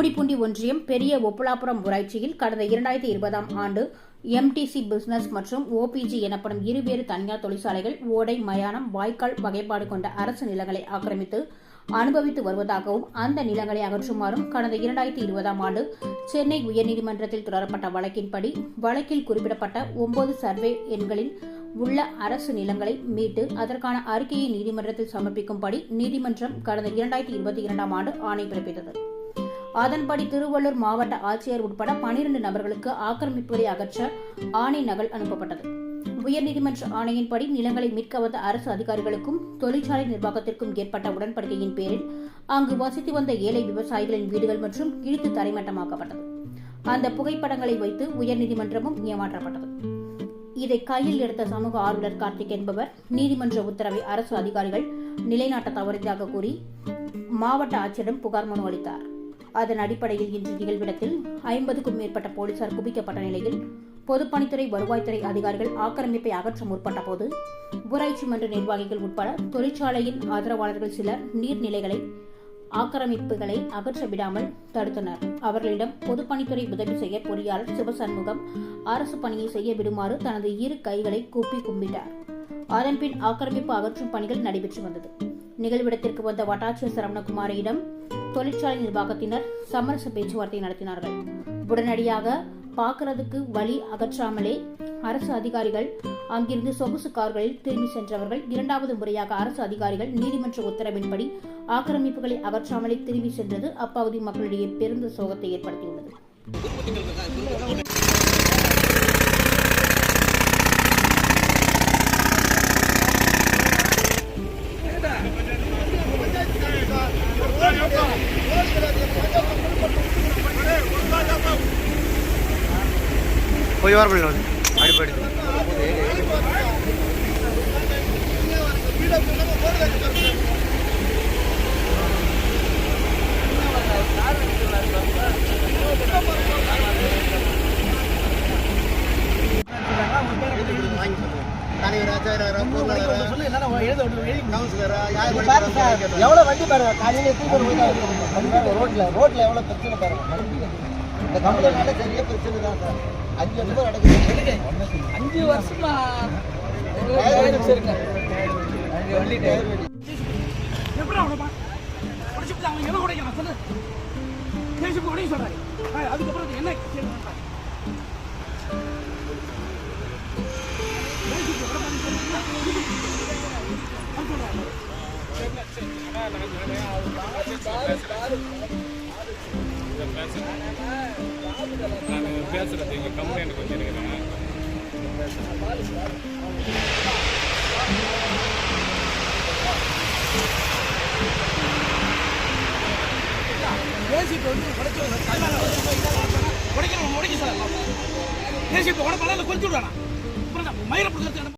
கும்மிடிப்பூண்டி ஒன்றியம் பெரிய ஒப்பலாபுரம் ஊராட்சியில் கடந்த இரண்டாயிரத்தி இருபதாம் ஆண்டு எம்டிசி பிசினஸ் மற்றும் ஓபிஜி எனப்படும் இருவேறு தனியார் தொழிற்சாலைகள் ஓடை மயானம் வாய்க்கால் வகைப்பாடு கொண்ட அரசு நிலங்களை ஆக்கிரமித்து அனுபவித்து வருவதாகவும் அந்த நிலங்களை அகற்றுமாறும் கடந்த இரண்டாயிரத்தி இருபதாம் ஆண்டு சென்னை உயர்நீதிமன்றத்தில் தொடரப்பட்ட வழக்கின்படி வழக்கில் குறிப்பிடப்பட்ட ஒன்பது சர்வே எண்களில் உள்ள அரசு நிலங்களை மீட்டு அதற்கான அறிக்கையை நீதிமன்றத்தில் சமர்ப்பிக்கும்படி நீதிமன்றம் கடந்த இரண்டாயிரத்தி இருபத்தி இரண்டாம் ஆண்டு ஆணை பிறப்பித்தது. அதன்படி திருவள்ளூர் மாவட்ட ஆட்சியர் உட்பட பனிரெண்டு நபர்களுக்கு ஆக்கிரமிப்புகளை அகற்ற ஆணை நகல் அனுப்பப்பட்டது. உயர்நீதிமன்ற ஆணையின்படி நிலங்களை மீட்க வந்த அரசு அதிகாரிகளுக்கும் தொழிற்சாலை நிர்வாகத்திற்கும் ஏற்பட்ட உடன்படிக்கையின் பேரில் அங்கு வசித்து வந்த ஏழை விவசாயிகளின் வீடுகள் மற்றும் இழுத்து தரைமட்டமாக்கப்பட்டது. அந்த புகைப்படங்களை வைத்து உயர்நீதிமன்றமும் ஏமாற்றப்பட்டது. இதை கையில் எடுத்த சமூக ஆர்வலர் கார்த்திக் என்பவர் நீதிமன்ற உத்தரவை அரசு அதிகாரிகள் நிலைநாட்ட தவறியதாக கூறி மாவட்ட ஆட்சியரிடம் புகார் மனு அளித்தார். அதன் அடிப்படையில் இன்று நிகழ்விடத்தில் ஐம்பதுக்கும் மேற்பட்ட போலீசார் குவிக்கப்பட்ட நிலையில் பொதுப்பணித்துறை வருவாய்த்துறை அதிகாரிகள் ஆக்கிரமிப்பை அகற்ற முற்பட்ட போது ஊராட்சி மன்ற நிர்வாகிகள் உட்பட தொழிற்சாலையின் ஆதரவாளர்கள் சிலர் நீர்நிலைகளை ஆக்கிரமிப்புகளை அகற்ற விடாமல் தடுத்தனர். அவர்களிடம் பொதுப்பணித்துறை உதவி செய்ய பொறியாளர் சிவசண்முகம் அரசு பணியை செய்ய விடுமாறு தனது இரு கைகளை கூப்பி கும்பிட்டார். அதன்பின் ஆக்கிரமிப்பு அகற்றும் பணிகள் நடைபெற்று வந்தது. நிகழ்விடத்திற்கு வந்த வட்டாட்சியர் சரவணகுமாரியிடம் தொழிற்சாலை நிர்வாகத்தினர் சமரச பேச்சுவார்த்தை நடத்தினார்கள். உடனடியாக பார்க்கறதுக்கு வழி அகற்றாமலே அரசு அதிகாரிகள் அங்கிருந்து சொகுசு கார்களில் திரும்பி சென்றவர்கள் இரண்டாவது முறையாக அரசு அதிகாரிகள் நீதிமன்ற உத்தரவின்படி ஆக்கிரமிப்புகளை அகற்றாமலே திரும்பி சென்றது அப்பகுதி மக்களிடையே பெருந்த சோகத்தை ஏற்படுத்தியுள்ளது. போய் வர பிள்ளைங்க அடிப்படி எவ்வளவு வண்டி பாருங்க? காலையில ரோட்ல ரோட்ல எவ்வளவு பிரச்சனை பாருங்க. இந்த கம்பெனினால பெரிய பிரச்சனை தான் சார். அஞ்சு வருஷமா நடக்குது. அஞ்சு வருஷமா? எப்படி அவனை உடைச்சுட்டு அவன் எதை உடைக்கிறான் சொல்லு. பேசிட்டு உடைய சொல்றாரு. அதுக்கப்புறம் அது என்ன கேள்வி? கேட்பான்? பேசிட்டு பேசுகிறேன் வந்து பேசுகிறது அவன் கம்ப்ளைண்ட் பேசுறது. எங்க கொஞ்சம் இருக்கிறேன் பேசிட்டு வந்து உடைச்சு உடைக்க சார் ஏசிப்பு உடம்பு கொஞ்சம் மயிரை பிடிக்கிறது